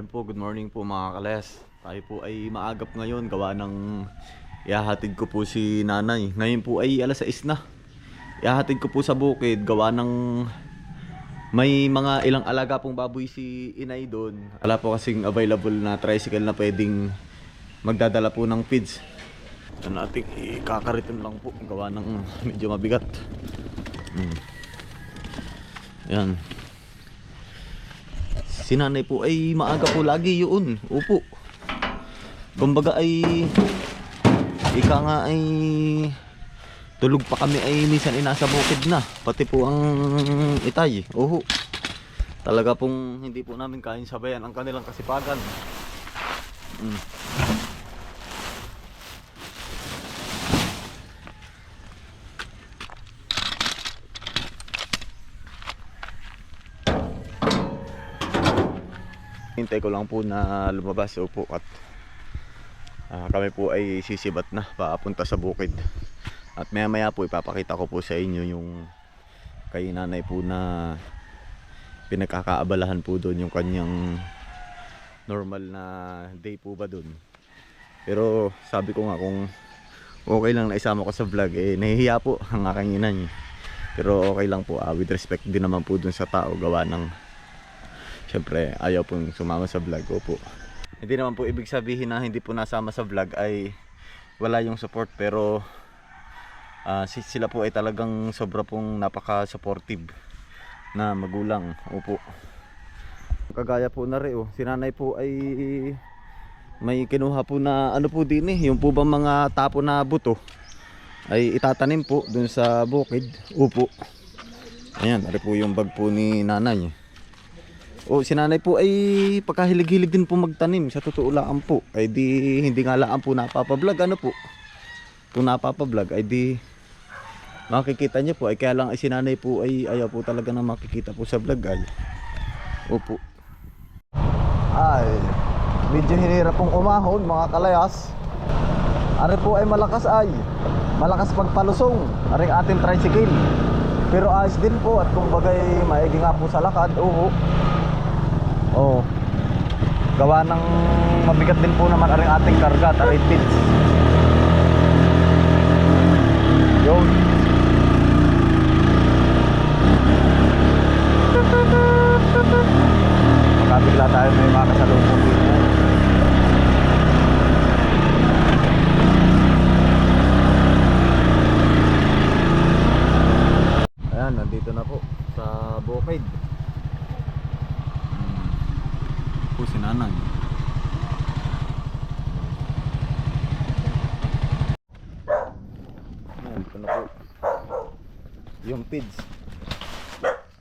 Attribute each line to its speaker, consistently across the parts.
Speaker 1: Ayan po, good morning po mga kales. Tayo po ay maagap ngayon gawa ng ihahatid ko po si nanay. Ngayon po ay alas 6 na. Ihahatid ko po sa bukid gawa ng may mga ilang alaga pong baboy si inay doon. Wala po kasing available na tricycle na pwedeng magdadala po ng feeds. Yan natin ikakariton lang po gawa ng medyo mabigat. Hmm. Yan. Si nanay po ay maaga po lagi yun. Upo. Kumbaga ay ika nga ay tulog pa kami ay minsan inasa bukid na. Pati po ang itay. Oho. Talaga pong hindi po namin kain sabayan ang kanilang kasipagan. Mm. Hintay ko lang po na lumabas upo at ah, kami po ay sisibat na papunta sa bukid. At maya maya po ipapakita ko po sa inyo yung kay nanay po na pinagkakaabalahan po doon yung kanyang normal na day po ba doon. Pero sabi ko nga kung okay lang na isama ko sa vlog eh nahihiya po ang aking ina. Pero okay lang po ah, with respect din naman po dun sa tao gawa ng Siyempre, ayaw pong sumama sa vlog ko po. Hindi naman po ibig sabihin na hindi po nasama sa vlog ay wala yung support pero si- sila po ay talagang sobra pong napaka-supportive na magulang. Opo. Kagaya po na rin oh. Si nanay po ay may kinuha po na ano po din eh. Yung po bang mga tapo na buto ay itatanim po dun sa bukid. Upo. Ayan, ari po yung bag po ni nanay. O si nanay po ay pagkahilig-hilig din po magtanim sa totoo lang po. Ay di hindi nga lang po napapablog ano po. Kung napapablog ay di makikita niyo po ay kaya lang ay si nanay po ay ayaw po talaga na makikita po sa vlog ay. Opo. Ay, medyo hinirap pong umahon mga kalayas. Ari po ay malakas ay. Malakas pagpalusong. Ari ang ating tricycle. Pero ayos din po at kumbaga maigi nga po sa lakad. Oo. Oo. Gawa ng mabigat din po naman aring ating karga at aring pins. Yun. Makabigla tayo may makasalubong dito. Ayan, nandito na po sa bukid. Hmm. Po si nanay. Ayan, ito na po. Yung pids.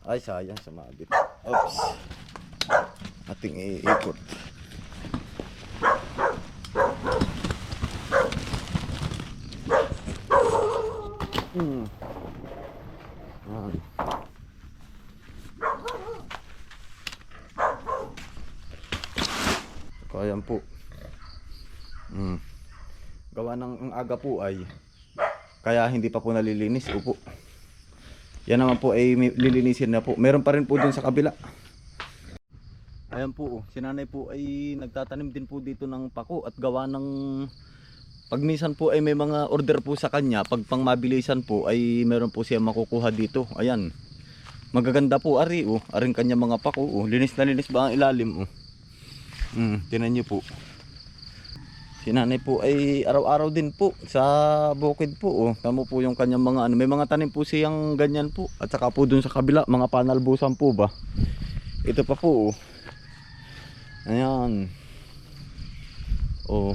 Speaker 1: Ay, sayang sumabit. Oops. Ating iikot. Hmm. So, ayan po. Mm. Gawa ng aga po ay kaya hindi pa po nalilinis. Upo. Yan naman po ay lilinisin na po. Meron pa rin po dun sa kabila. Ayan po, oh. si nanay po ay nagtatanim din po dito ng pako at gawa ng pag minsan po ay may mga order po sa kanya, pag pang mabilisan po ay meron po siya makukuha dito. Ayan. Magaganda po ari oh, aring kanya mga pako oh. Linis na linis ba ang ilalim oh. Hmm, tinan niyo po. Si nanay po ay araw-araw din po sa bukid po oh. Tamo po yung kanyang mga ano, may mga tanim po siyang ganyan po. At saka po dun sa kabila, mga panalbusan po ba. Ito pa po oh. Ayan. Oh.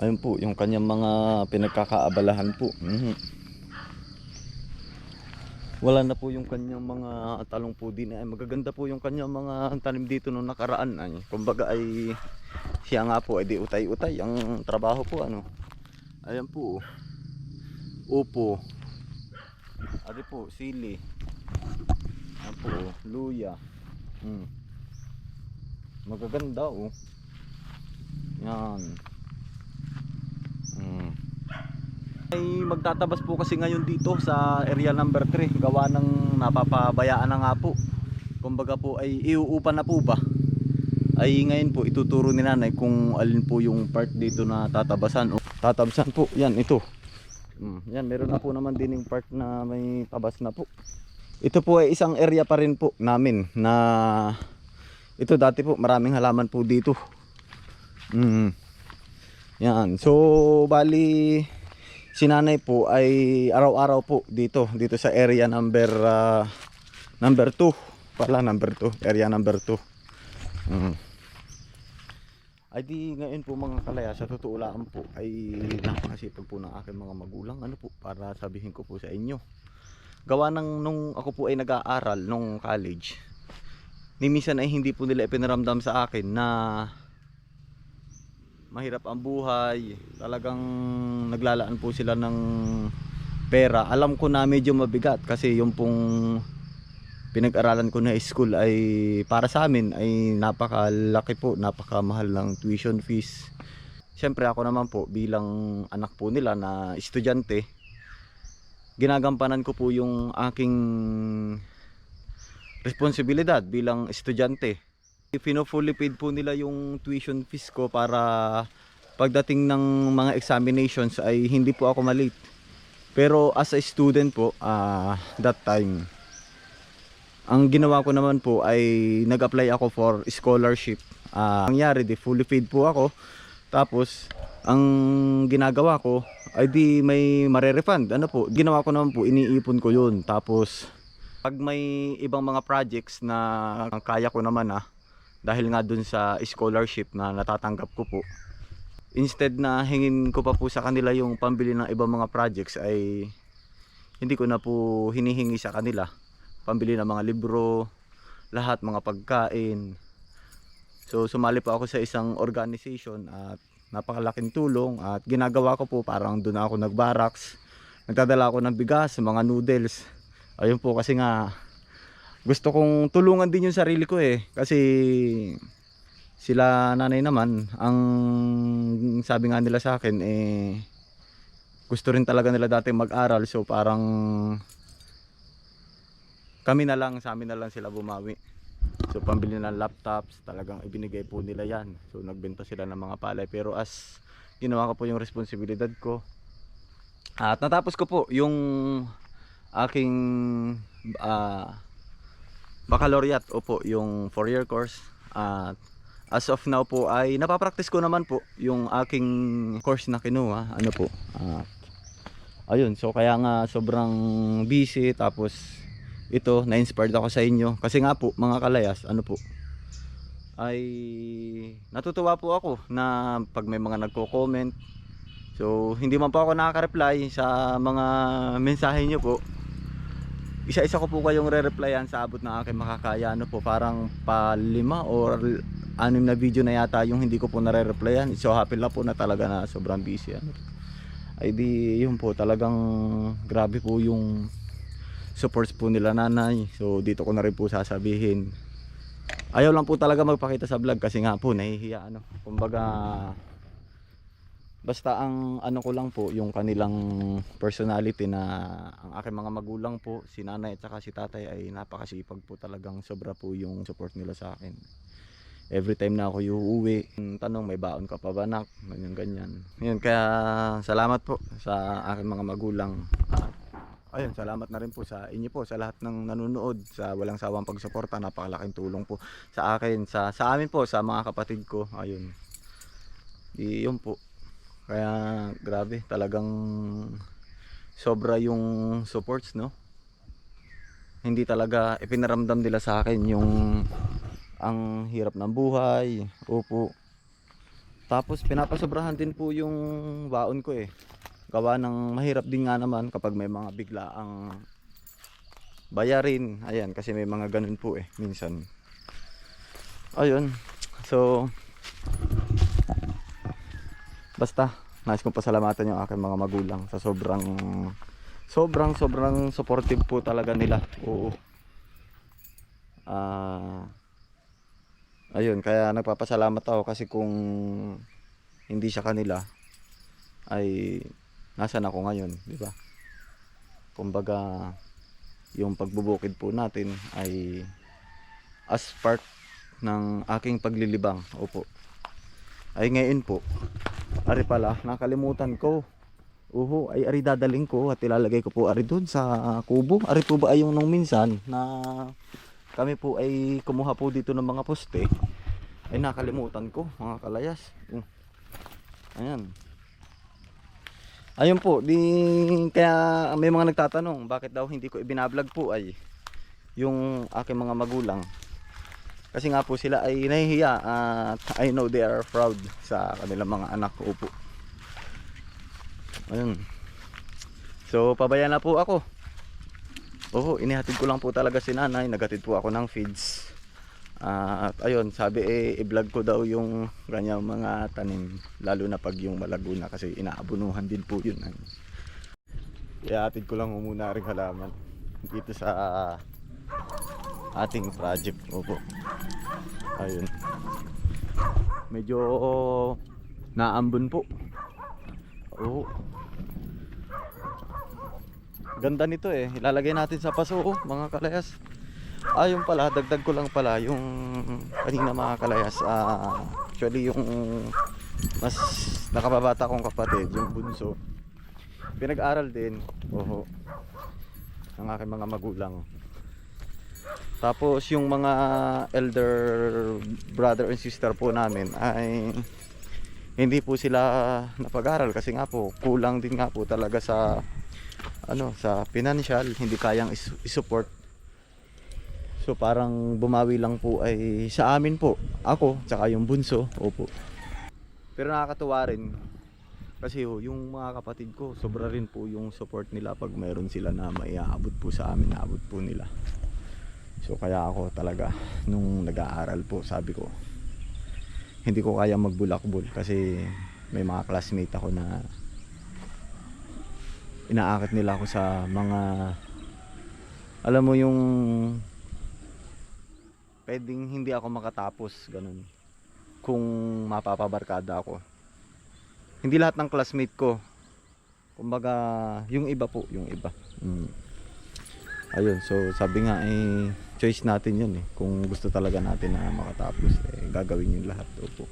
Speaker 1: Ayun po, yung kanyang mga pinagkakaabalahan po. Mhm. Wala na po yung kanyang mga talong po din. Ay, magaganda po yung kanyang mga tanim dito nung nakaraan. Ay, kumbaga ay siya nga po ay di utay-utay ang trabaho po ano. Ayan po. Upo. Ari po, sili. Ayan po, luya. Hmm. Magaganda oh. Yan. Hmm. Ay magtatabas po kasi ngayon dito sa area number 3 gawa ng napapabayaan na nga po. kumbaga po ay iuupa na po ba ay ngayon po ituturo ni nanay kung alin po yung part dito na tatabasan. O tatabsan po. Yan ito. Mm, yan meron na po naman din yung part na may tabas na po. Ito po ay isang area pa rin po namin na ito dati po maraming halaman po dito. Mm. yan. So bali si nanay po ay araw-araw po dito dito sa area number ah, number 2 pala number 2 area number 2 mm. Ay di ngayon po mga kalaya sa totoo lang po ay napakasipag po ng aking mga magulang ano po para sabihin ko po sa inyo. Gawa ng nung ako po ay nag-aaral nung college ni minsan ay hindi po nila ipinaramdam sa akin na mahirap ang buhay talagang naglalaan po sila ng pera. Alam ko na medyo mabigat kasi yung pong pinag-aralan ko na school ay para sa amin ay napakalaki po napakamahal ng tuition fees Siyempre ako naman po bilang anak po nila na estudyante ginagampanan ko po yung aking responsibilidad bilang estudyante Pino-fully paid po nila yung tuition fees ko para pagdating ng mga examinations ay hindi po ako malate. Pero as a student po, ah, that time, ang ginawa ko naman po ay nag-apply ako for scholarship. Ah, nangyari, di fully paid po ako. Tapos, ang ginagawa ko ay di may mare-refund. Ano po, ginawa ko naman po, iniipon ko yun. Tapos, pag may ibang mga projects na kaya ko naman ah, dahil nga dun sa scholarship na natatanggap ko po instead na hingin ko pa po sa kanila yung pambili ng ibang mga projects ay hindi ko na po hinihingi sa kanila pambili ng mga libro lahat mga pagkain. So sumali pa ako sa isang organization at napakalaking tulong at ginagawa ko po parang doon ako nagbaraks nagdadala ako ng bigas mga noodles. Ayun po kasi nga gusto kong tulungan din yung sarili ko eh. Kasi sila nanay naman ang sabi nga nila sa akin eh gusto rin talaga nila dati mag-aral. So parang kami na lang sa amin na lang sila bumawi. So pambili ng laptops talagang ibinigay po nila yan. So nagbenta sila ng mga palay. Pero as ginawa ko po yung responsibilidad ko. At natapos ko po yung aking ah baccalaureate opo yung 4 year course. At as of now po ay napapractice ko naman po yung aking course na kinuha. Ano po? At ayun. So kaya nga sobrang busy. Tapos ito na-inspired ako sa inyo. Kasi nga po mga kalayas ano po? Ay natutuwa po ako na pag may mga nagko-comment. So hindi man po ako nakaka-reply sa mga mensahe nyo po. Isa-isa ko po kayong re-replyan sa abot ng aking makakaya. Ano po parang pa lima or anim na video na yata yung hindi ko po nare-replyan. So happy lang po na talaga na sobrang busy. Ano. ay di yun po talagang grabe po yung supports po nila nanay so dito ko na rin po sasabihin ayaw lang po talaga magpakita sa vlog kasi nga po nahihiya ano kumbaga Basta ang ano ko lang po, yung kanilang personality na ang aking mga magulang po, si nanay at saka si tatay ay napakasipag po talagang sobra po yung support nila sa akin. Every time na ako uuwi, tanong may baon ka pa ba nak? Ganyan ganyan. Yun, kaya salamat po sa aking mga magulang. At ayun, salamat na rin po sa inyo po, sa lahat ng nanonood, sa walang sawang pagsuporta, napakalaking tulong po sa akin, sa, sa amin po, sa mga kapatid ko. Ayun. Di, yun po. Kaya grabe, talagang sobra yung supports, no? Hindi talaga ipinaramdam nila sa akin yung ang hirap ng buhay. Opo. Tapos pinapasobrahan din po yung baon ko eh. Gawa ng mahirap din nga naman kapag may mga bigla ang bayarin. Ayan, kasi may mga ganun po eh, minsan. Ayun. So, Basta, nais kong pasalamatan yung aking mga magulang sa sobrang sobrang sobrang supportive po talaga nila. Oo. Ah Ayun, kaya nagpapasalamat ako kasi kung hindi siya kanila ay nasan ako ngayon, di ba? Kumbaga yung pagbubukid po natin ay as part ng aking paglilibang. Opo. Ay ngayon po, ari pala, nakalimutan ko. Uho, ay ari dadaling ko at ilalagay ko po ari doon sa kubo. Ari po ba ay yung nung minsan na kami po ay kumuha po dito ng mga poste. Ay nakalimutan ko, mga kalayas. Uh. Ayan. Ayun po, di kaya may mga nagtatanong bakit daw hindi ko ibinablog po ay yung aking mga magulang. Kasi nga po sila ay nahihiya at I know they are proud sa kanilang mga anak ko po. Ayun. So pabaya na po ako. Oo, inihatid ko lang po talaga si nanay. Nagatid po ako ng feeds. Ah, at ayun, sabi eh, i-vlog ko daw yung ganyang mga tanim. Lalo na pag yung malago na kasi inaabunuhan din po yun. Ihatid ko lang muna rin halaman dito sa ating project. Opo. Ayun. Medyo naambon po. Oo. Ganda nito eh. Ilalagay natin sa paso oh, mga kalayas. Ah, yung pala, dagdag ko lang pala yung kanina mga kalayas. Ah, actually yung mas nakababata kong kapatid, yung bunso. Pinag-aral din. Oho. Ng aking mga magulang. Tapos yung mga elder brother and sister po namin ay hindi po sila napag-aral kasi nga po kulang din nga po talaga sa ano sa financial hindi kayang is- isupport so parang bumawi lang po ay sa amin po. Ako tsaka yung bunso. Opo. Pero nakakatuwa rin. Kasi ho, yung mga kapatid ko sobra rin po yung support nila pag mayroon sila na maiaabot po sa amin naabot po nila. So kaya ako talaga nung nag-aaral po sabi ko hindi ko kaya magbulakbol kasi may mga classmate ako na inaakit nila ako sa mga alam mo yung pwedeng hindi ako makatapos ganun. Kung mapapabarkada ako. Hindi lahat ng classmate ko. Kumbaga yung iba po yung iba. Mm. ayun so sabi nga eh choice natin yun eh. Kung gusto talaga natin na makatapos eh gagawin yung lahat. Opo.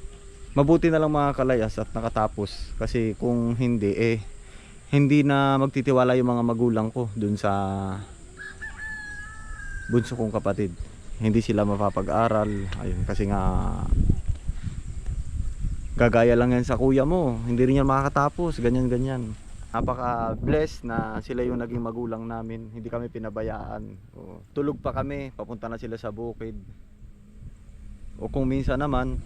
Speaker 1: Mabuti na lang mga kalayas at nakatapos. Kasi kung hindi eh hindi na magtitiwala yung mga magulang ko dun sa bunso kong kapatid hindi sila mapapag-aral. Ayun kasi nga gagaya lang yan sa kuya mo. Hindi rin yan makakatapos. Ganyan ganyan. Napaka blessed na sila yung naging magulang namin. Hindi kami pinabayaan. O, tulog pa kami. Papunta na sila sa bukid. O kung minsan naman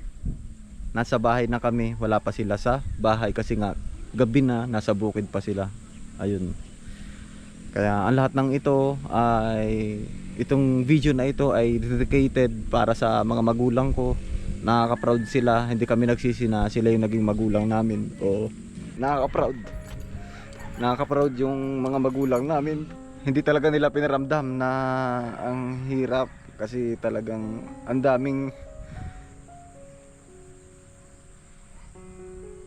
Speaker 1: nasa bahay na kami. Wala pa sila sa bahay kasi nga gabi na nasa bukid pa sila. Ayun. Kaya ang lahat ng ito ay itong video na ito ay dedicated para sa mga magulang ko. Nakaka-proud sila. Hindi kami nagsisi na sila yung naging magulang namin. O nakaka-proud. Nakaka-proud yung mga magulang namin. Hindi talaga nila pinaramdam na ang hirap kasi talagang ang daming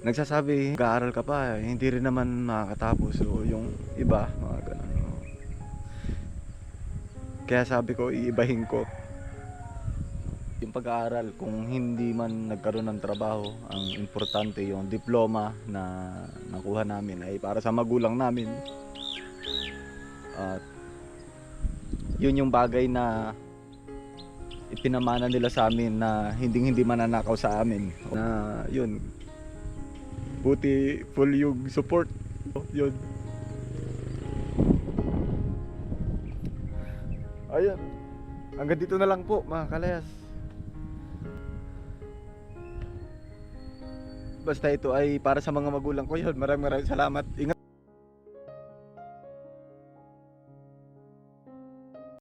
Speaker 1: nagsasabi mag-aaral ka pa eh, hindi rin naman makakatapos. So yung iba mga. Kaya sabi ko iibahin ko. Yung pag-aaral kung hindi man nagkaroon ng trabaho ang importante yung diploma na nakuha namin ay para sa magulang namin. At yun yung bagay na ipinamana nila sa amin na hindi hindi mananakaw sa amin. Na yun buti full yung support. Yun ayun. Hanggang dito na lang po mga kalayas. Basta ito ay para sa mga magulang ko yun. Maraming maraming salamat. Ingat